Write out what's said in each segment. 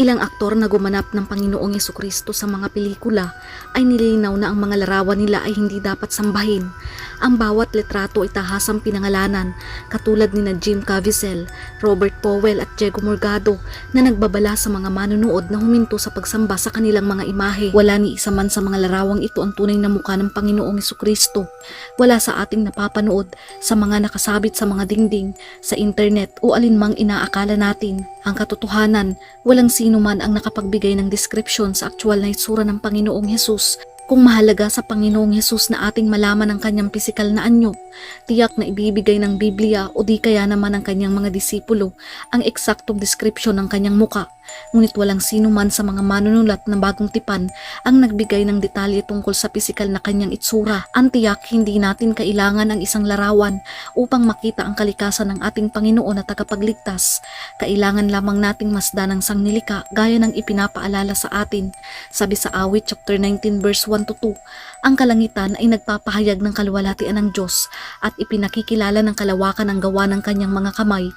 Ilang aktor na gumanap ng Panginoong Yesu Kristo sa mga pelikula ay nilinaw na ang mga larawan nila ay hindi dapat sambahin. Ang bawat litrato ay tahasang pinangalanan katulad ni na Jim Caviezel, Robert Powell at Diego Morgado na nagbabala sa mga manunood na huminto sa pagsamba sa kanilang mga imahe. Wala ni isa man sa mga larawang ito ang tunay na mukha ng Panginoong Yesu Kristo. Wala sa ating napapanood sa mga nakasabit sa mga dingding, sa internet o alinmang inaakala natin. Ang katotohanan, walang sino man ang nakapagbigay ng deskripsyon sa aktual na itsura ng Panginoong Hesus. Kung mahalaga sa Panginoong Hesus na ating malaman ang kanyang pisikal na anyo, tiyak na ibibigay ng Biblia o di kaya naman ng kanyang mga disipulo ang eksaktong deskripsyon ng kanyang muka. Ngunit walang sino man sa mga manunulat na bagong tipan ang nagbigay ng detalye tungkol sa pisikal na kanyang itsura. Ang tiyak hindi natin kailangan ang isang larawan upang makita ang kalikasan ng ating Panginoon na tagapagligtas. Kailangan lamang nating masdan ang sangnilika gaya ng ipinapaalala sa atin. Sabi sa awit chapter 19 verse 1 to 2, ang kalangitan ay nagpapahayag ng kaluwalhatian ng Diyos at ipinakikilala ng kalawakan ng gawa ng kanyang mga kamay.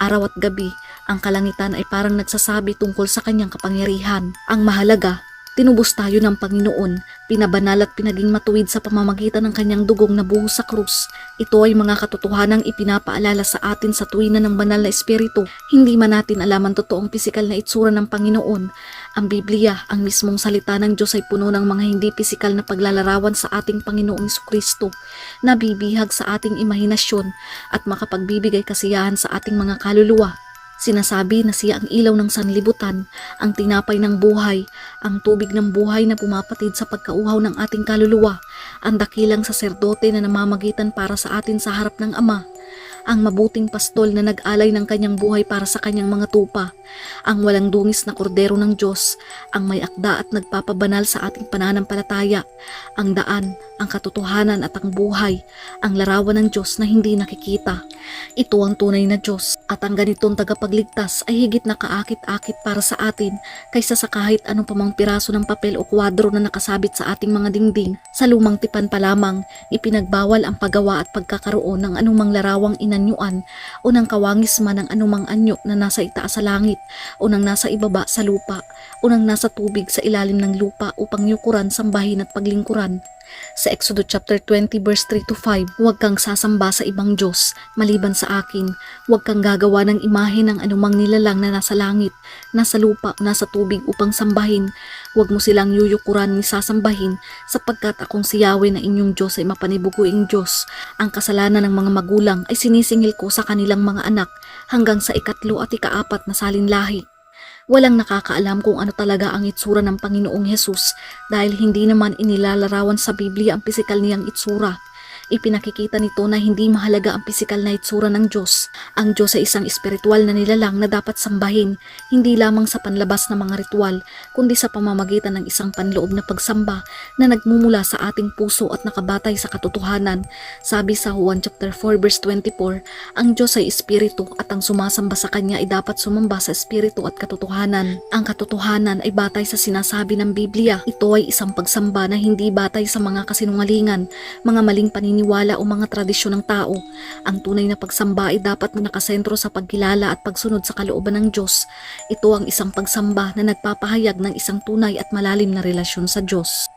Araw at gabi, ang kalangitan ay parang nagsasabi tungkol sa kanyang kapangyarihan. Ang mahalaga, tinubos tayo ng Panginoon, pinabanal at pinaging matuwid sa pamamagitan ng kanyang dugong na buhos sa krus. Ito ay mga katotohanang ipinapaalala sa atin sa tuwina ng banal na espiritu. Hindi man natin alam ang totoong pisikal na itsura ng Panginoon. Ang Biblia, ang mismong salita ng Diyos ay puno ng mga hindi pisikal na paglalarawan sa ating Panginoong Kristo na bibihag sa ating imahinasyon at makapagbibigay kasiyahan sa ating mga kaluluwa. Sinasabi na siya ang ilaw ng sanlibutan, ang tinapay ng buhay, ang tubig ng buhay na pumapatid sa pagkauhaw ng ating kaluluwa, ang dakilang saserdote na namamagitan para sa atin sa harap ng Ama, ang mabuting pastol na nag-alay ng kanyang buhay para sa kanyang mga tupa, ang walang dungis na kordero ng Diyos, ang may akda at nagpapabanal sa ating pananampalataya, ang daan, ang katotohanan at ang buhay, ang larawan ng Diyos na hindi nakikita. Ito ang tunay na Diyos at ang ganitong tagapagligtas ay higit na kaakit-akit para sa atin kaysa sa kahit anong pamang piraso ng papel o kwadro na nakasabit sa ating mga dingding. Sa lumang tipan pa lamang, ipinagbawal ang paggawa at pagkakaroon ng anumang larawang inanyuan o ng kawangis man ng anumang anyo na nasa itaas sa langit o ng nasa ibaba sa lupa o ng nasa tubig sa ilalim ng lupa upang yukuran, sambahin at paglingkuran. Sa Exodus chapter 20 verse 3 to 5, huwag kang sasamba sa ibang Diyos maliban sa akin. Huwag kang gagawa ng imahe ng anumang nilalang na nasa langit, nasa lupa, nasa tubig upang sambahin. Huwag mo silang yuyukuran ni sasambahin sapagkat akong si Yahweh na inyong Diyos ay mapanibuguing Diyos. Ang kasalanan ng mga magulang ay sinisingil ko sa kanilang mga anak hanggang sa ikatlo at ikaapat na salinlahi. Walang nakakaalam kung ano talaga ang itsura ng Panginoong Hesus dahil hindi naman inilalarawan sa Biblia ang pisikal niyang itsura. Ipinakikita nito na hindi mahalaga ang pisikal na itsura ng Diyos. Ang Diyos ay isang espiritual na nilalang na dapat sambahin, hindi lamang sa panlabas na mga ritual, kundi sa pamamagitan ng isang panloob na pagsamba na nagmumula sa ating puso at nakabatay sa katotohanan. Sabi sa Juan chapter 4 verse 24, ang Diyos ay espiritu at ang sumasamba sa Kanya ay dapat sumamba sa espiritu at katotohanan. Ang katotohanan ay batay sa sinasabi ng Biblia. Ito ay isang pagsamba na hindi batay sa mga kasinungalingan, mga maling paniniwala o mga tradisyon ng tao. Ang tunay na pagsamba ay dapat na nakasentro sa pagkilala at pagsunod sa kalooban ng Diyos. Ito ang isang pagsamba na nagpapahayag ng isang tunay at malalim na relasyon sa Diyos.